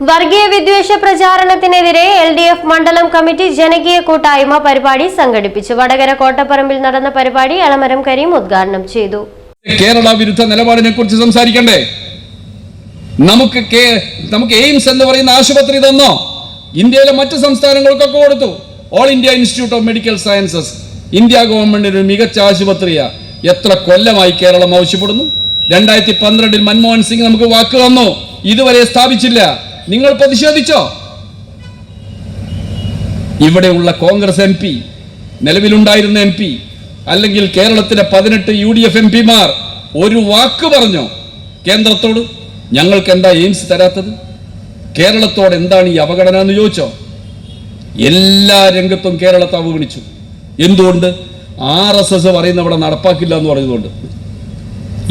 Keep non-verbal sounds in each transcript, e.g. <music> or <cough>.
വർഗീയ വിദ്വേഷ പ്രചാരണത്തിനെതിരെ എൽ ഡി എഫ് മണ്ഡലം കമ്മിറ്റി ജനകീയ കൂട്ടായ്മ പരിപാടി സംഘടിപ്പിച്ചു. വടകര കോട്ടപ്പറമ്പിൽ നടന്ന പരിപാടി എളമരം കരീം ഉദ്ഘാടനം ചെയ്തു. കേരള വിരുദ്ധ നിലപാടിനെ കുറിച്ച് സംസാരിക്കണ്ടേ? നമുക്ക് നമുക്ക് എയിംസ് എന്ന് പറയുന്ന ആശുപത്രി തന്നോ? ഇന്ത്യയിലെ മറ്റു സംസ്ഥാനങ്ങൾക്കൊക്കെ കൊടുത്തു. All India institute of medical sciences India ഗവൺമെന്റിന് ഒരു മികച്ച ആശുപത്രിയാ. എത്ര കൊല്ലമായി കേരളം ആവശ്യപ്പെടുന്നു? രണ്ടായിരത്തി പന്ത്രണ്ടിൽ മൻമോഹൻ സിംഗ് നമുക്ക് വാക്ക് തന്നു. ഇതുവരെ സ്ഥാപിച്ചില്ല. നിങ്ങൾ പ്രതിഷേധിച്ചോ? ഇവിടെയുള്ള കോൺഗ്രസ് എം പി നിലവിലുണ്ടായിരുന്ന എം പി അല്ലെങ്കിൽ കേരളത്തിലെ പതിനെട്ട് യു ഡി എഫ് എം പിമാർ ഒരു വാക്ക് പറഞ്ഞോ? കേന്ദ്രത്തോട് ഞങ്ങൾക്ക് എന്താ എയിംസ് തരാത്തത്? കേരളത്തോട് എന്താണ് ഈ അവഗണന എന്ന് ചോദിച്ചോ? എല്ലാ രംഗത്തും കേരളത്തെ അവഗണിച്ചു. എന്തുകൊണ്ട്? ആർ എസ് എസ് പറയുന്ന ഇവിടെ നടപ്പാക്കില്ല എന്ന് പറഞ്ഞതുകൊണ്ട്.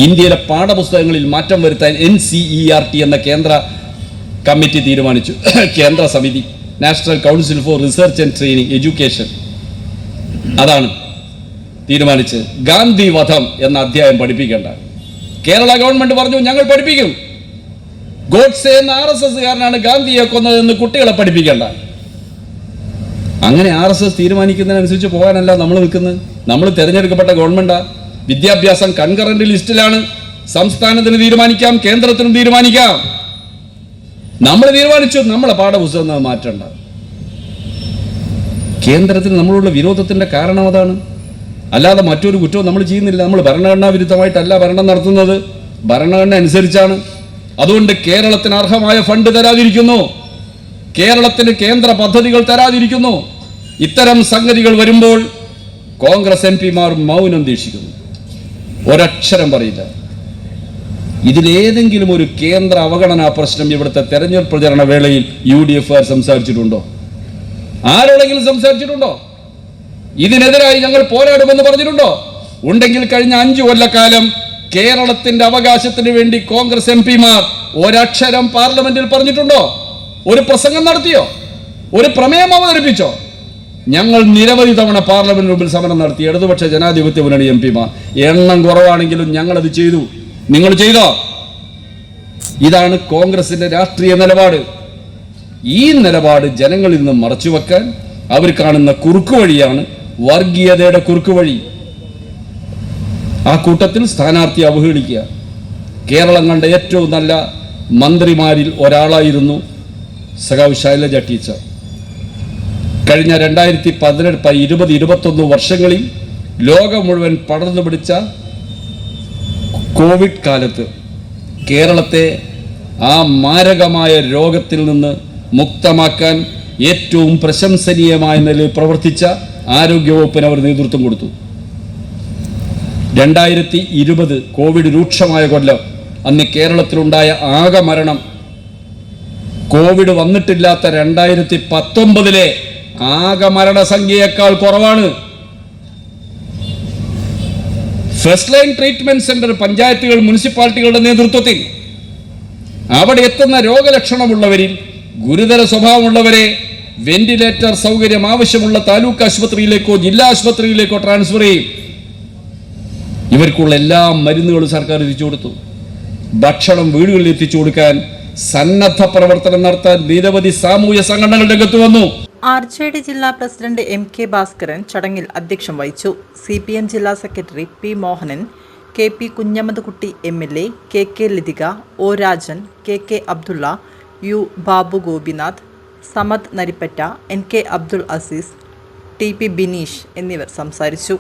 ഇന്ത്യയിലെ പാഠപുസ്തകങ്ങളിൽ മാറ്റം വരുത്താൻ N C E R T എന്ന കേന്ദ്ര കമ്മിറ്റി തീരുമാനിച്ചു. <coughs> കേന്ദ്ര സമിതി national council for research and training education. അതാണ് തീരുമാനിച്ച്. ഗാന്ധി വധം എന്ന അധ്യായം പഠിപ്പിക്കേണ്ട. കേരള ഗവൺമെന്റ് പറഞ്ഞു ഞങ്ങൾ പഠിപ്പിക്കും. ഗോഡ്സെ എന്ന ആർ എസ് എസ് കാരനാണ് ഗാന്ധിയെ കൊന്നതെന്ന് കുട്ടികളെ പഠിപ്പിക്കേണ്ട. അങ്ങനെ ആർ എസ് എസ് തീരുമാനിക്കുന്നതിനനുസരിച്ച് പോകാനല്ല നമ്മൾ നിൽക്കുന്നത്. നമ്മൾ തിരഞ്ഞെടുക്കപ്പെട്ട ഗവൺമെന്റാ. വിദ്യാഭ്യാസം കൺകറന്റ് ലിസ്റ്റിലാണ്. സംസ്ഥാനത്തിന് തീരുമാനിക്കാം കേന്ദ്രത്തിനും തീരുമാനിക്കാം. നമ്മൾ തീരുമാനിച്ചു നമ്മളെ പാഠപുസ്തകം മാറ്റണ്ട. കേന്ദ്രത്തിൽ നമ്മളുള്ള വിരോധത്തിന്റെ കാരണം അതാണ്. അല്ലാതെ മറ്റൊരു കുറ്റവും നമ്മൾ ചെയ്യുന്നില്ല. നമ്മൾ ഭരണഘടനാ വിരുദ്ധമായിട്ടല്ല ഭരണം നടത്തുന്നത്. ഭരണഘടന അനുസരിച്ചാണ്. അതുകൊണ്ട് കേരളത്തിന് അർഹമായ ഫണ്ട് തരാതിരിക്കുന്നു. കേരളത്തിന് കേന്ദ്ര പദ്ധതികൾ തരാതിരിക്കുന്നു. ഇത്തരം സംഗതികൾ വരുമ്പോൾ കോൺഗ്രസ് എം പിമാർ മൗനം ദീക്ഷിക്കുന്നു. ഒരക്ഷരം പറയില്ല. ഇതിലേതെങ്കിലും ഒരു കേന്ദ്ര അവഗണനാ പ്രശ്നം ഇവിടുത്തെ തെരഞ്ഞെടുപ്പ് പ്രചരണ വേളയിൽ യു ഡി എഫ് സംസാരിച്ചിട്ടുണ്ടോ? ആരോടെങ്കിലും സംസാരിച്ചിട്ടുണ്ടോ? ഇതിനെതിരായി ഞങ്ങൾ പോരാടുമെന്ന് പറഞ്ഞിട്ടുണ്ടോ? ഉണ്ടെങ്കിൽ കഴിഞ്ഞ അഞ്ചു കൊല്ലക്കാലം കേരളത്തിന്റെ അവകാശത്തിന് വേണ്ടി കോൺഗ്രസ് എം പിമാർ ഒരക്ഷരം പാർലമെന്റിൽ പറഞ്ഞിട്ടുണ്ടോ? ഒരു പ്രസംഗം നടത്തിയോ? ഒരു പ്രമേയം അവതരിപ്പിച്ചോ? ഞങ്ങൾ നിരവധി തവണ പാർലമെന്റ് മുമ്പിൽ സമരം നടത്തി ഇടതുപക്ഷ ജനാധിപത്യ മുന്നണി എം പിമാർ. എണ്ണം കുറവാണെങ്കിലും ഞങ്ങളത് ചെയ്തു. നിങ്ങൾ ചെയ്തോ? ഇതാണ് കോൺഗ്രസിന്റെ രാഷ്ട്രീയ നിലപാട്. ഈ നിലപാട് ജനങ്ങളിൽ നിന്ന് മറച്ചുവെക്കാൻ അവർ കാണുന്ന കുറുക്കു വഴിയാണ് വർഗീയതയുടെ കുറുക്കു വഴി. ആ കൂട്ടത്തിൽ സ്ഥാനാർത്ഥി അവഹേളിക്കുക. കേരളം കണ്ട ഏറ്റവും നല്ല മന്ത്രിമാരിൽ ഒരാളായിരുന്നു സഖാവ് ശൈലജ ടീച്ചർ. കഴിഞ്ഞ രണ്ടായിരത്തി പതിനെട്ട് ഇരുപത് ഇരുപത്തൊന്ന് വർഷങ്ങളിൽ ലോകം മുഴുവൻ പടർന്നു പിടിച്ച കോവിഡ് കാലത്ത് കേരളത്തെ ആ മാരകമായ രോഗത്തിൽ നിന്ന് മുക്തമാക്കാൻ ഏറ്റവും പ്രശംസനീയമായ നിലയിൽ പ്രവർത്തിച്ച ആരോഗ്യവകുപ്പിന് അവർ നേതൃത്വം കൊടുത്തു. രണ്ടായിരത്തി ഇരുപത് കോവിഡ് രൂക്ഷമായ കൊല്ലം അന്ന് കേരളത്തിലുണ്ടായ ആകെ മരണം കോവിഡ് വന്നിട്ടില്ലാത്ത രണ്ടായിരത്തി പത്തൊമ്പതിലെ ആകെ മരണസംഖ്യയേക്കാൾ കുറവാണ്. ഫസ്റ്റ് ലൈൻ ട്രീറ്റ്മെന്റ് സെന്റർ പഞ്ചായത്തുകൾ മുനിസിപ്പാലിറ്റികളുടെ നേതൃത്വത്തിൽ. അവിടെ എത്തുന്ന രോഗലക്ഷണമുള്ളവരിൽ ഗുരുതര സ്വഭാവമുള്ളവരെ വെന്റിലേറ്റർ സൗകര്യം ആവശ്യമുള്ള താലൂക്ക് ആശുപത്രിയിലേക്കോ ജില്ലാ ആശുപത്രിയിലേക്കോ ട്രാൻസ്ഫർ ചെയ്യും. ഇവർക്കുള്ള എല്ലാ മരുന്നുകളും സർക്കാർ എത്തിച്ചു കൊടുത്തു. ഭക്ഷണം വീടുകളിൽ എത്തിച്ചു കൊടുക്കാൻ സന്നദ്ധ പ്രവർത്തനം നടത്താൻ നിരവധി സാമൂഹ്യ സംഘടനകൾ രംഗത്ത് വന്നു. ആർ ജെ ഡി ജില്ലാ പ്രസിഡന്റ് എം കെ ഭാസ്കരൻ ചടങ്ങിൽ അധ്യക്ഷം വഹിച്ചു. സി പി എം ജില്ലാ secretary P Mohanan K P Kunhammadkutty M L A K K Lathika O Rajan K K Abdullah U Babu Gopinath Samad Narippatta N K Abdul Aziz T P Bineesh എന്നിവർ സംസാരിച്ചു.